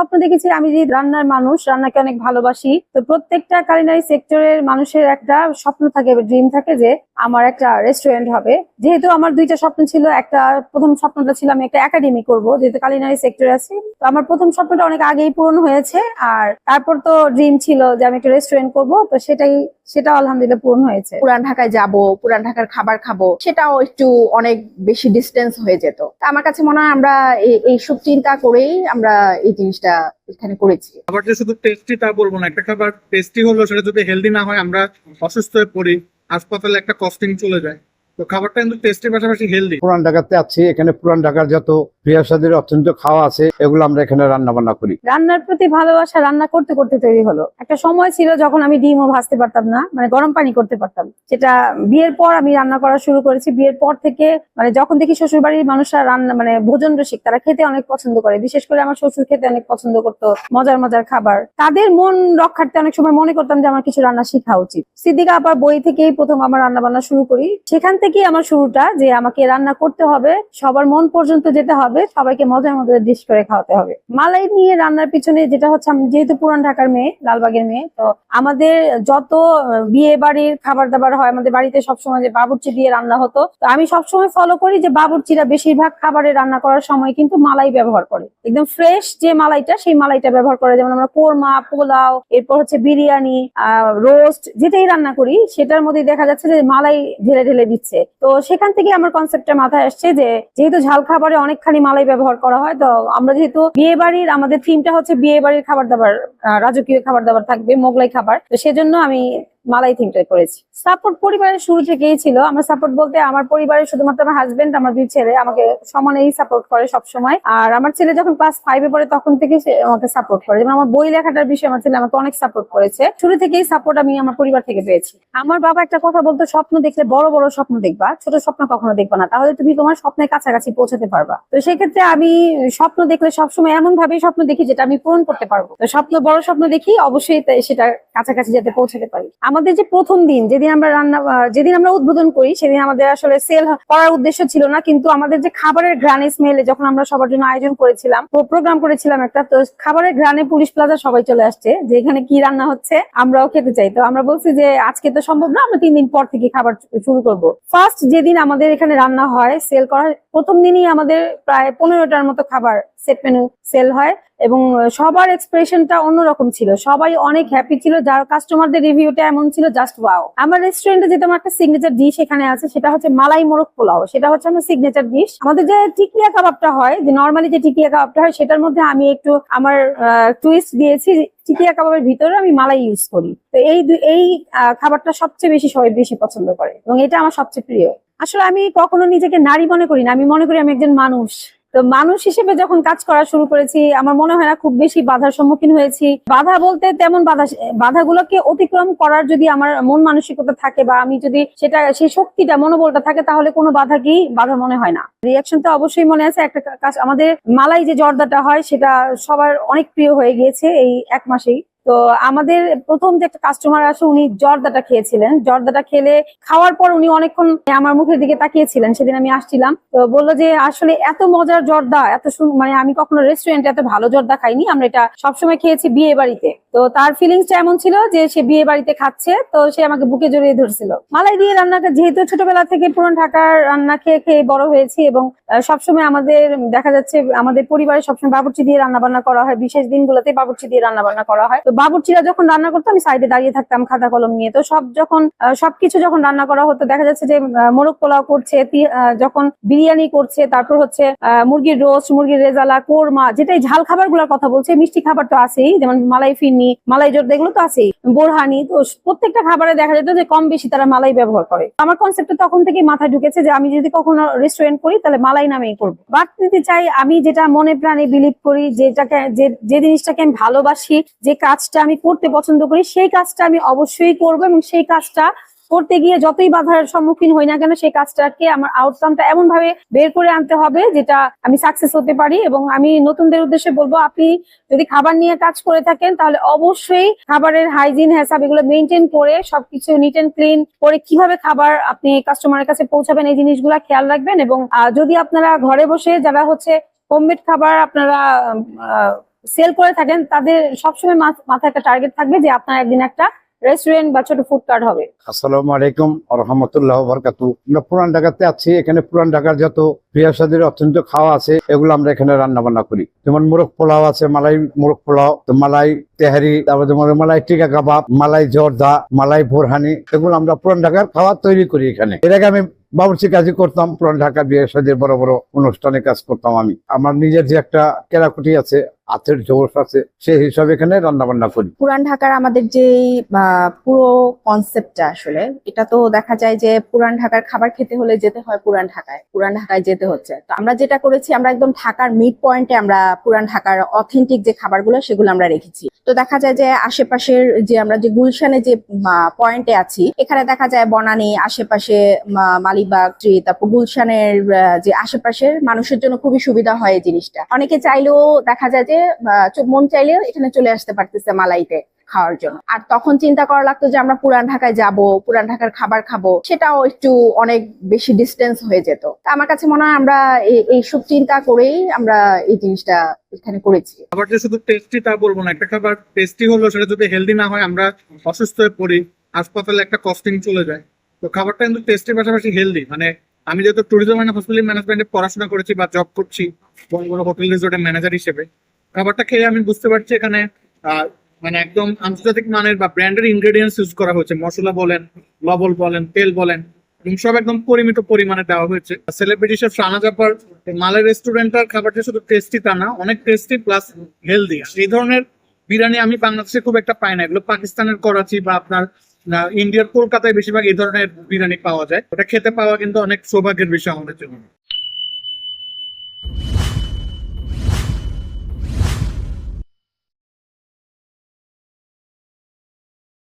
স্বপ্ন দেখেছি, আমি যে রান্নার মানুষ, রান্নাকে অনেক ভালোবাসি। তো প্রত্যেকটা কালিনারি সেক্টরের মানুষের একটা স্বপ্ন থাকে ড্রিম থাকে যে আমার একটা রেস্টুরেন্ট হবে। যেহেতু আমার দুইটা স্বপ্ন ছিল, একটা প্রথম স্বপ্নটা ছিল আমি একটা একাডেমি করব, যেহেতু কালিনারি সেক্টরে আছি। তো আমার প্রথম স্বপ্নটা অনেক আগেই পূরণ হয়েছে, আর তারপর তো ড্রিম ছিল যে আমি একটা রেস্টুরেন্ট করব, তো সেটাই সেটাও আলহামদুলিল্লাহ পূরণ হয়েছে। পুরান ঢাকায় যাব, পুরান ঢাকার খাবার খাব, সেটাও একটু অনেক বেশি ডিস্টেন্স হয়ে যেত। আমার কাছে মনে হয় আমরা এই- সব চিন্তা করেই আমরা এই জিনিসটা এখানে করেছি। যে শুধু টেস্টি তা বলব না, একটা খাবার টেস্টি সেটা যদি হেলদি না হয়, আমরা অসুস্থ হয়ে পড়ি, হাসপাতালে একটা কস্টিং চলে যায়। তো খাবারটা কিন্তু টেস্টির পাশাপাশি হেলদি পুরান ঢাকাতে আছি এখানে পুরান ঢাকার যত প্রিয়াসাদের অত্যন্ত খাওয়া আছে এগুলো আমরা এখানে রান্না বান্না করি। রান্নার প্রতি ভালোবাসা রান্না করতে করতে তৈরি হলো। একটা সময় ছিল যখন আমি ডিমও ভাজতে পারতাম না মানে গরম পানি করতে পারতাম। সেটা বিয়ের পর আমি রান্না করা শুরু করেছি। বিয়ের পর থেকে মানে যখন দেখি শ্বশুর বাড়ির মানুষরা রান্না মানে ভোজন রসিক তারা খেতে অনেক পছন্দ করে। বিশেষ করে আমার শ্বশুর খেতে অনেক পছন্দ করতো মজার মজার খাবার। তাদের মন রক্ষার্থে অনেক সময় মনে করতাম যে আমার কিছু রান্না শেখা উচিত। সিদ্দিকা আবার বই থেকেই প্রথম আমার রান্না বান্না শুরু করি। সেখান থেকেই আমার শুরুটা, যে আমাকে রান্না করতে হবে, সবার মন পর্যন্ত যেতে হবে, সবাইকে মজার মজার ডিশ করে খাওয়াতে হবে। মালাই নিয়ে রান্নার পিছনে যেটা হচ্ছে, আমি যেহেতু পুরান ঢাকার মেয়ে, লালবাগের মেয়ে, তো আমাদের যত বিয়ে বাড়ির খাবার দাবার হয়, আমাদের বাড়িতে সবসময় যে বাবুর্চি দিয়ে রান্না হতো, তো আমি সবসময় ফলো করি যে বাবুর্চিরা বেশিরভাগ খাবারে রান্না করার সময় কিন্তু মালাই ব্যবহার করে। একদম ফ্রেশ যে মালাইটা, সেই মালাইটা ব্যবহার করে। যেমন আমরা কোরমা, পোলাও, এরপর হচ্ছে বিরিয়ানি রোস্ট যেটাই রান্না করি, সেটার মধ্যে দেখা যাচ্ছে যে মালাই ঢেলে ঢেলে দিচ্ছে। তো সেখান থেকে আমার কনসেপ্টটা মাথায় আসছে যে, যেহেতু ঝাল খাবারে অনেকখানি মালাই ব্যবহার করা হয়, তো আমরা যেহেতু বিয়ে বাড়ির আমাদের থিমটা হচ্ছে বিয়ে বাড়ির খাবার দাবার রাজকীয় খাবার দাবার থাকবে, মোগলাই খাবার। তো সেজন্য আমি মালাই থিমটা করেছি। সাপোর্ট পরিবারের শুরু থেকেই ছিল। আমার সাপোর্ট বলতে আমার পরিবারের শুধুমাত্র আমার হাজবেন্ড আমার দুই ছেলে, আমাকে সমানেই সাপোর্ট করে সব সময় আর আমার ছেলে যখন ক্লাস ফাইভে পড়ে, তখন থেকে সে আমাকে সাপোর্ট করে। যেমন আমার বই লেখাটার বিষয়ে আমার ছেলে আমাকে অনেক সাপোর্ট করেছে। শুরু থেকেই সাপোর্ট আমি আমার পরিবার থেকে পেয়েছি। আমার বাবা একটা কথা বলতো, স্বপ্ন দেখলে বড় বড় স্বপ্ন দেখবা, ছোট স্বপ্ন কখনো দেখবা না। তাহলে তুমি তোমার স্বপ্নের কাছাকাছি পৌঁছাতে পারবা। তো সেক্ষেত্রে আমি স্বপ্ন দেখলে সবসময় এমন ভাবে স্বপ্ন দেখি যেটা আমি পূরণ করতে পারব। তো স্বপ্ন, বড় স্বপ্ন দেখি, অবশ্যই সেটা কাছাকাছি যাতে পৌঁছাতে পারি। আমাদের যে প্রথম দিন, যেদিন আমরা রান্না যেদিন আমরা উদ্বোধন করি, সেদিন আমাদের আসলে সেল করার উদ্দেশ্য ছিল না, কিন্তু আমাদের যে খাবারের গ্রানে স্মেলে যখন আমরা সবার জন্য আয়োজন করেছিলাম প্রোগ্রাম করেছিলাম একটা, তো খাবারের গ্রানে পুলিশ প্লাজা সবাই চলে আসছে, যে এখানে কি রান্না হচ্ছে, আমরাও খেতে চাই। তো আমরা বলছি যে আজকে তো সম্ভব না, আমরা তিন দিন পর থেকে খাবার শুরু করব। ফার্স্ট যেদিন আমাদের এখানে রান্না হয় সেল করা প্রথম দিনই আমাদের প্রায় পনেরোটার মতো খাবার সেট মেনু সেল হয়। এবং সবার এক্সপ্রেশনটা অন্যরকম ছিল। সবাই অনেক হ্যাপি ছিল। যার কাস্টমারদের রিভিউটা এমন ছিল জাস্ট ওয়াও আমার রেস্টুরেন্টে যেটা আমার একটা সিগনেচার ডিশ এখানে আছে, সেটা হচ্ছে মালাই মোরগ পোলাও। সেটা হচ্ছে আমার সিগনেচার ডিশ আমাদের যে টিকিয়া কাবাবটা হয়, যে নর্মালি যে টিকিয়া কাবাবটা হয়, সেটার মধ্যে আমি একটু আমার টুইস্ট দিয়েছি। টিকিয়া কাবাবের ভিতরে আমি মালাই ইউজ করি। তো এই এই খাবারটা সবচেয়ে বেশি সবাই বেশি পছন্দ করে। এবং এটা আমার সবচেয়ে প্রিয়। আসলে আমি কখনো নিজেকে নারী মনে করি না। আমি মনে করি আমি একজন মানুষ। তো মানুষ হিসেবে যখন কাজ করা শুরু করেছি, আমার মনে হয় না খুব বেশি বাধার সম্মুখীন হয়েছি। বাধা বলতে তেমন বাধা বাধাগুলোকে অতিক্রম করার যদি আমার মন মানসিকতা থাকে বা আমি যদি সেটা সেই শক্তিটা, মনোবলটা থাকে, তাহলে কোনো বাধাকেই বাধা মনে হয় না। রিয়াকশনটা অবশ্যই মনে আছে, একটা কাজ, আমাদের মালাই যে জর্দাটা হয়, সেটা সবার অনেক প্রিয় হয়ে গিয়েছে এই এক মাসেই। তো আমাদের প্রথম যে একটা কাস্টমার আসে, উনি জর্দাটা খেয়েছিলেন। জর্দাটা খেলে খাওয়ার পর উনি অনেকক্ষণ আমার মুখের দিকে তাকিয়েছিলেন। সেদিন আমি আসছিলাম। তো বলল যে, আসলে এত মজার জর্দা, এত মানে আমি কখনো রেস্টুরেন্টে এত ভালো জর্দা খাইনি। আমরা এটা সবসময় খেয়েছি বিয়ে বাড়িতে। তো তার ফিলিংসটা এমন ছিল যে সে বিয়ে বাড়িতে খাচ্ছে, তো সে আমাকে বুকে জড়িয়ে ধরছিল। মালাই দিয়ে রান্নাটা যেহেতু ছোটবেলা থেকে পুরান ঢাকার রান্না খেয়ে খেয়ে বড় হয়েছি এবং সবসময় আমাদের, দেখা যাচ্ছে আমাদের পরিবারে সবসময় বাবুর্চি দিয়ে রান্না বান্না করা হয়, বিশেষ দিনগুলোতে বাবুর্চি দিয়ে রান্না বান্না করা হয়। তো বাবুর্চিরা যখন রান্না করতো, আমি সাইডে দাঁড়িয়ে থাকতাম খাতা কলম নিয়ে। তো সব যখন সবকিছু যখন রান্না করা হতো, দেখা যাচ্ছে যে মোরগ পোলাও করছে যখন বিরিয়ানি করছে, তারপর হচ্ছে মুরগির রোস্ট মুরগির রেজালা, কোরমা, যেটাই ঝাল খাবারগুলার কথা বলছে, মিষ্টি খাবার তো আছেই, যেমন মালাই ফিরনি মালাই জর্দা, এগুলো তো আছেই। বোরহানি, তো প্রত্যেকটা খাবারে দেখা যেত যে কম বেশি তারা মালাই ব্যবহার করে। আমার কনসেপ্ট তখন থেকে মাথায় ঢুকেছে যে আমি যদি কখনো রেস্টুরেন্ট করি, তাহলে মালাই নামেই করব। বাট দিতে চাই, আমি যেটা মনে প্রাণে বিলিভ করি, যেটাকে, যে যে জিনিসটাকে আমি ভালোবাসি, যে কাজটা আমি করতে পছন্দ করি, সেই কাজটা আমি অবশ্যই করব এবং সেই কাজটা করতে গিয়ে যতই বাধার সম্মুখীন হই না কেন, সেই কাজটাকে আমার আউটকামটা এমন ভাবে বের করে আনতে হবে যেটা আমি সাকসেস হতে পারি এবং আমি নতুনদের উদ্দেশ্যে বলব, আপনি যদি খাবার নিয়ে কাজ করে থাকেন, তাহলে অবশ্যই খাবারের হাইজিন হেসাব এগুলো মেনটেন করে সবকিছু নিট এন্ড ক্লিন করে কীভাবে খাবার আপনি কাস্টমারের কাছে পৌঁছাবেন, এই জিনিসগুলো খেয়াল রাখবেন এবং যদি আপনারা ঘরে বসে যারা হচ্ছে হোমমেড খাবার আপনারা সেল করে থাকেন, তাদের সবসময় মাথ- মাথায় একটা টার্গেট থাকবে যে আপনার একদিন একটা রেস্টুরেন্ট বা ছোট ফুড কার্ট হবে। আসসালামু আলাইকুম রহমতুল্লাহ বরকাতু। আমরা পুরান ঢাকাতে আছি, এখানে পুরান ঢাকার যত প্রিয়াসাদের অত্যন্ত খাওয়া আছে, এগুলো আমরা এখানে রান্না বান্না করি। যেমন মোরগ পোলাও আছে, মালাই মোরগ পোলাও, তো মালাই তেহারি, তারপর যেমন মালাই টিকা কাবাব, মালাই জর্দা, মালাই বোরহানি, এগুলো আমরা পুরান ঢাকার খাওয়া তৈরি করি এখানে। এর আগে আমি বাবুর্চি কাজই করতাম, পুরান ঢাকা বিয়ে সাদের বড় বড় অনুষ্ঠানে কাজ করতাম আমি। আমার নিজের যে একটা কেরাকুটি আছে হাতের জোশ আছে, সেই হিসাবে এখানে রান্না বান্না করি। পুরান ঢাকার আমাদের যে পুরো কনসেপ্টটা আসলে, এটা তো দেখা যায় যে পুরান ঢাকার খাবার খেতে হলে যেতে হয় পুরান ঢাকায় পুরান ঢাকায় যেতে হচ্ছে। তো আমরা যেটা করেছি, আমরা একদম ঢাকার মিড পয়েন্টে আমরা পুরান ঢাকার অথেন্টিক যে খাবারগুলো, সেগুলো আমরা রেখেছি। তো দেখা যায় যে আশেপাশের যে আমরা যে গুলশানে যে পয়েন্টে আছি, এখানে দেখা যায় বনানী, আশেপাশে মালিবাগ ট্রি তারপর গুলশানের যে আশেপাশের মানুষের জন্য খুবই সুবিধা হয় এই জিনিসটা। অনেকে চাইলেও দেখা যায় যে মন চাইলেও এখানে চলে আসতে পারতেছে মালাইতে খাওয়ার জন্য। আর তখন চিন্তা করা লাগতো যে আমরা পুরান ঢাকায় যাব, পুরান ঢাকার খাবার খাব, সেটাও একটু অনেক বেশি ডিস্টেন্স হয়ে যেত। আমার কাছে মনে হয় আমরা এই- এইসব চিন্তা করেই আমরা এই জিনিসটা এখানে করেছি। খাবার যে শুধু টেস্টি তা বলব না, একটা খাবার টেস্টি হলো, সেটা যদি হেলদি না হয়, আমরা অসুস্থ হয়ে পড়ি, হাসপাতালে একটা কস্টিং চলে যায়। তো খাবারটা কিন্তু টেস্টির পাশাপাশি হেলদি মানে আমি যেহেতু ট্যুরিজম অ্যান্ড হসপিটাল ম্যানেজমেন্টে পড়াশোনা করেছি বা জব করছি, বড় বড় হোটেল রিসোর্টের ম্যানেজার হিসেবে খাবারটা খেয়ে আমি বুঝতে পারছি এখানে মানে একদম আন্তর্জাতিক মানের বা ব্র্যান্ডের ইনগ্রেডিয়েন্টস ইউজ করা হয়েছে। মশলা বলেন, লবণ বলেন, তেল বলেন, এবং সব একদম পরিমিত পরিমাণে দেওয়া হয়েছে। সেলিব্রিটি শেফ শাহনাজ আপার মালের রেস্টুরেন্টের খাবারটা শুধু টেস্টি তা না, অনেক টেস্টি প্লাস হেলদি এই ধরনের বিরিয়ানি আমি বাংলাদেশে খুব একটা পাই না। এগুলো পাকিস্তানের করাচি বা আপনার ইন্ডিয়ার কলকাতায় বেশিরভাগ এই ধরনের বিরিয়ানি পাওয়া যায়। ওটা খেতে পাওয়া কিন্তু অনেক সৌভাগ্যের বিষয় আমাদের জন্য।